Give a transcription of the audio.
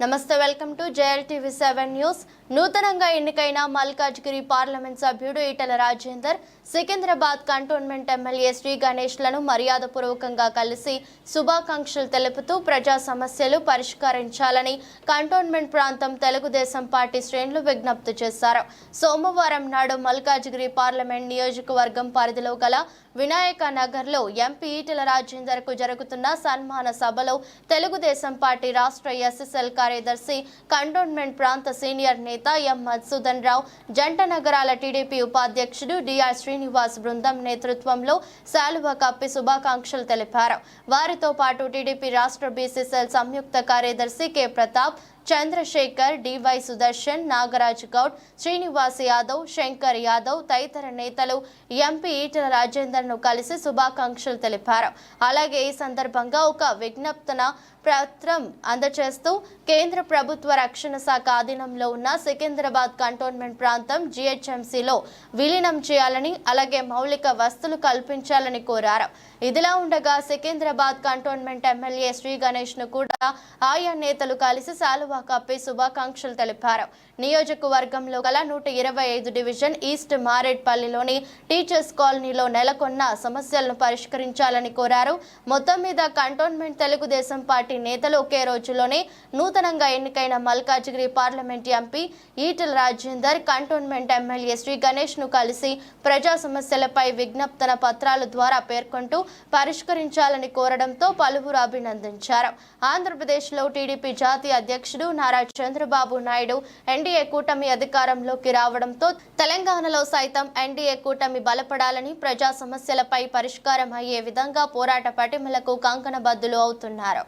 నమస్తే welcome to JL TV seven news. నూతనంగా ఎన్నికైన మల్కాజ్గిరి పార్లమెంట్ సభ్యుడు ఈటల రాజేందర్ సికింద్రాబాద్ కంటోన్మెంట్ ఎమ్మెల్యే శ్రీ గణేష్లను మర్యాదపూర్వకంగా కలిసి శుభాకాంక్షలు తెలుపుతూ ప్రజా సమస్యలు పరిష్కరించాలని కంటోన్మెంట్ ప్రాంతం తెలుగుదేశం పార్టీ శ్రేణులు విజ్ఞప్తి చేశారు. సోమవారం నాడు మల్కాజ్గిరి పార్లమెంట్ నియోజకవర్గం పరిధిలో గల వినాయక నగర్లో ఎంపీ ఈటెల రాజేందర్కు జరుగుతున్న సన్మాన సభలో తెలుగుదేశం పార్టీ రాష్ట్ర ఎస్ఎస్ఎల్ కార్యదర్శి కంటోన్మెంట్ ప్రాంత సీనియర్ నేత ఎం. మధుసూదన్ రావు జంట నగరాల టీడీపీ ఉపాధ్యక్షుడు డిఆర్ శ్రీనివాస్ బృందం నేతృత్వంలో శాలువ కప్పి శుభాకాంక్షలు తెలిపారు. వారితో పాటు టీడీపీ రాష్ట్ర బీసీసీఎల్ సంయుక్త కార్యదర్శి కె. ప్రతాప్ చంద్రశేఖర్ డివై సుదర్శన్ నాగరాజ్ గౌడ్ శ్రీనివాస్ యాదవ్ శంకర్ యాదవ్ తదితర నేతలు ఎంపీ ఈటల రాజేందర్ను కలిసి శుభాకాంక్షలు తెలిపారు. అలాగే ఈ సందర్భంగా ఒక విజ్ఞప్తన పత్రం అందజేస్తూ కేంద్ర ప్రభుత్వ రక్షణ శాఖ ఆధీనంలో ఉన్న సికింద్రాబాద్ కంటోన్మెంట్ ప్రాంతం జీహెచ్ఎంసీలో విలీనం చేయాలని అలాగే మౌలిక వస్తువులు కల్పించాలని కోరారు. ఇదిలా ఉండగా సికింద్రాబాద్ కంటోన్మెంట్ ఎమ్మెల్యే శ్రీ గణేష్ను కూడా ఆయా నేతలు కలిసి శాలువా కప్పి శుభాకాంక్షలు తెలిపారు. నియోజకవర్గంలో గల నూట ఇరవై ఐదు డివిజన్ ఈస్ట్ మారేడ్పల్లిలోని టీచర్స్ కాలనీలో నెలకొన్న సమస్యలను పరిష్కరించాలని కోరారు. మొత్తం మీద కంటోన్మెంట్ తెలుగుదేశం పార్టీ నేతలు ఒకే రోజులోనే నూతనంగా ఎన్నికైన Malkajgiri parliament MP Etela Rajender cantonment MLA Shri గణేష్ను కలిసి ప్రజా సమస్యలపై విజ్ఞప్తన పత్రాల ద్వారా పేర్కొంటూ పరిష్కరించాలని కోరడంతో పలువురు అభినందించారు. ఆంధ్రప్రదేశ్లో టీడీపీ జాతీయ అధ్యక్షుడు నారా చంద్రబాబు నాయుడు ఎన్డీఏ కూటమి అధికారంలోకి రావడంతో తెలంగాణలో సైతం ఎన్డీఏ కూటమి బలపడాలని ప్రజా సమస్యలపై పరిష్కారం అయ్యే విధంగా పోరాట పటిమలకు కంకణబద్దులు అవుతున్నారు.